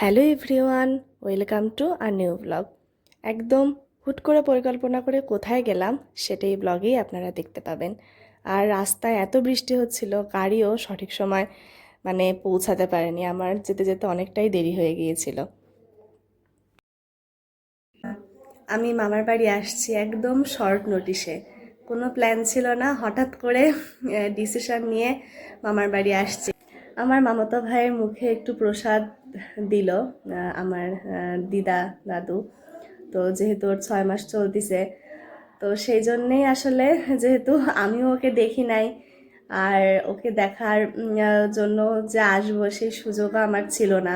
Hello everyone, welcome to a new blog. একদম হুট করে পরিকল্পনা করে কোথায় গেলাম সেটাই ব্লগেই আপনারা দেখতে পাবেন। আর রাস্তায় এত বৃষ্টি হচ্ছিল, গাড়িও সঠিক সময় মানে পৌঁছাতে পারেনি, আমার যেতে যেতে অনেকটাই দেরি হয়ে গিয়েছিল। আমি মামার বাড়ি আসছি একদম শর্ট নোটিশে। কোনো প্ল্যান ছিল না, হঠাৎ করে ডিসিশন নিয়ে মামার বাড়ি আসছি। আমার মামাতো ভাইয়ের মুখে একটু প্রসাদ দিল আমার দিদা দাদু। তো যেহেতু ওর ছয় মাস চলতিছে, তো সেই জন্যেই আসলে যেহেতু আমিও ওকে দেখি নাই, আর ওকে দেখার জন্য যে আসব সেই সুযোগও আমার ছিল না।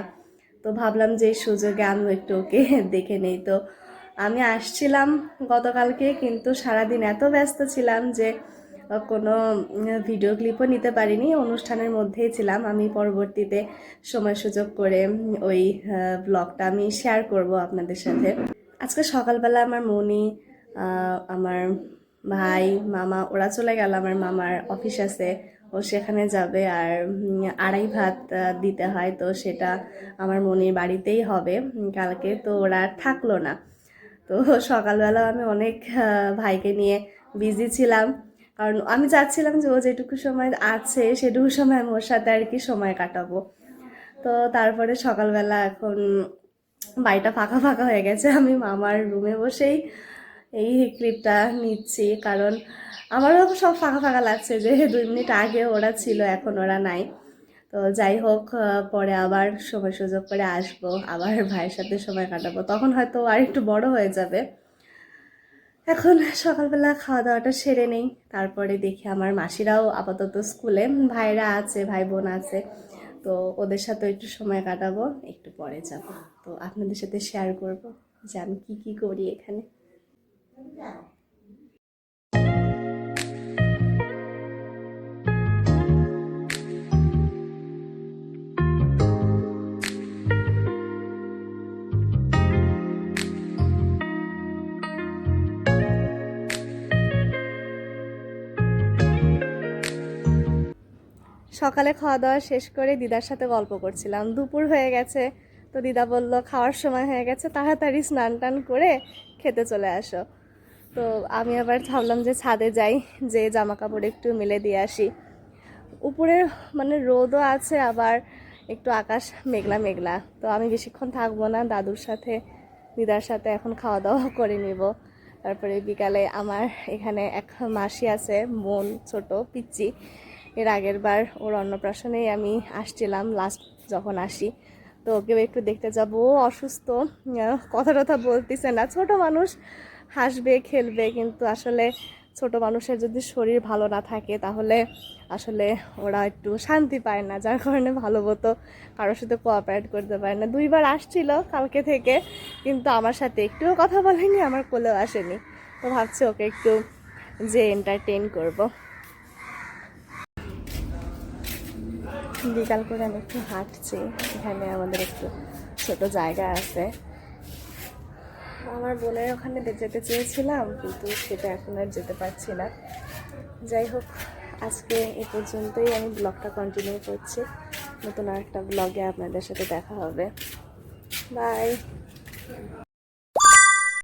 তো ভাবলাম যে এই সুযোগে আমিও একটু ওকে দেখে নেই। তো আমি আসছিলাম গতকালকে, কিন্তু সারাদিন এত ব্যস্ত ছিলাম যে কোনো ভিডিও ক্লিপও নিতে পারিনি। অনুষ্ঠানের মধ্যেই ছিলাম। আমি পরবর্তীতে সময় সুযোগ করে ওই ব্লগটা আমি শেয়ার করব আপনাদের সাথে। আজকে সকালবেলা আমার মনি আমার ভাই, মামা, ওরা চলে গেল। আমার মামার অফিস আছে। ও সেখানে যাবে আর আড়াই ভাত দিতে হয়। তো সেটা আমার মনির বাড়িতেই হবে কালকে। তো ওরা থাকল না। তো সকালবেলা আমি অনেক ভাইকে নিয়ে বিজি ছিলাম। কারণ আমি চাচ্ছিলাম যে ও যেটুকু সময় আছে, সেটুকু সময় আমি ওর সাথে আর কি সময় কাটাবো। তো তারপরে সকালবেলা এখন বাড়িটা ফাঁকা ফাঁকা হয়ে গেছে, আমি মামার রুমে বসেই এই ক্লিপটা নিচ্ছি। কারণ আমারও সব ফাঁকা ফাঁকা লাগছে যে দুই মিনিট আগে ওরা ছিল, এখন ওরা নাই। তো যাই হোক পরে আবার সময় সুযোগ করে আসব, আবার ভাইয়ের সাথে সময় কাটাবো। তখন হয়তো আর একটু বড় হয়ে যাবে। এখন সকালবেলা খাওয়া দাওয়াটা সেরে নেই। তারপরে দেখি আমার মাসিরাও আপাতত স্কুলে। ভাইরা আছে ভাই বোন আছে। তো ওদের সাথে একটু সময় কাটাবো, একটু পরে যাব। তো আপনাদের সাথে শেয়ার করব যে আমি কী কী করি এখানে। সকালে খাওয়া দাওয়া শেষ করে দিদার সাথে গল্প করছিলাম। দুপুর হয়ে গেছে, তো দিদা বলল, খাওয়ার সময় হয়ে গেছে, তাড়াতাড়ি স্নান টান করে খেতে চলে আসো। তো আমি আবার ভাবলাম যে ছাদে যাই, যে জামা কাপড় একটু মেলে দিয়ে আসি। উপরে মানে রোদও আছে, আবার একটু আকাশ মেঘলা মেঘলা, তো আমি বেশিক্ষণ থাকব না, দাদুর সাথে, দিদার সাথে এখন খাওয়া দাওয়া করে নিব। তারপরে বিকালে আমার এখানে এক মাসি আছে, বোন ছোট, পিচ্চি এর আগের বার ওর অন্নপ্রাশনেই আমি আসছিলাম লাস্ট যখন আসি। তো ওকেও একটু দেখতে যাব, ও অসুস্থ কথা টথা বলতেছে না। ছোট মানুষ, হাসবে, খেলবে, কিন্তু আসলে ছোট মানুষের যদি শরীর ভালো না থাকে, তাহলে আসলে ওরা একটু শান্তি পায় না, যার কারণে ভালো মতো কারোর সাথে কোঅপারেট করতে পারে না। দুইবার আসছিল কালকে থেকে, কিন্তু আমার সাথে একটুও কথা বলেনি, আমার কোলেও আসেনি। তো ভাবছি ওকে একটু যে এন্টারটেন করব। বিকাল করে আমি একটু হাঁটছি। এখানে আমাদের একটু ছোট জায়গা আছে। আমার বোনের ওখানে যেতে চেয়েছিলাম, কিন্তু সেটা এখন আর যেতে পারছি না। যাই হোক, আজকে এ পর্যন্তই আমি ব্লগটা কন্টিনিউ করছি। নতুন আর একটা ব্লগে আপনাদের সাথে দেখা হবে। বাই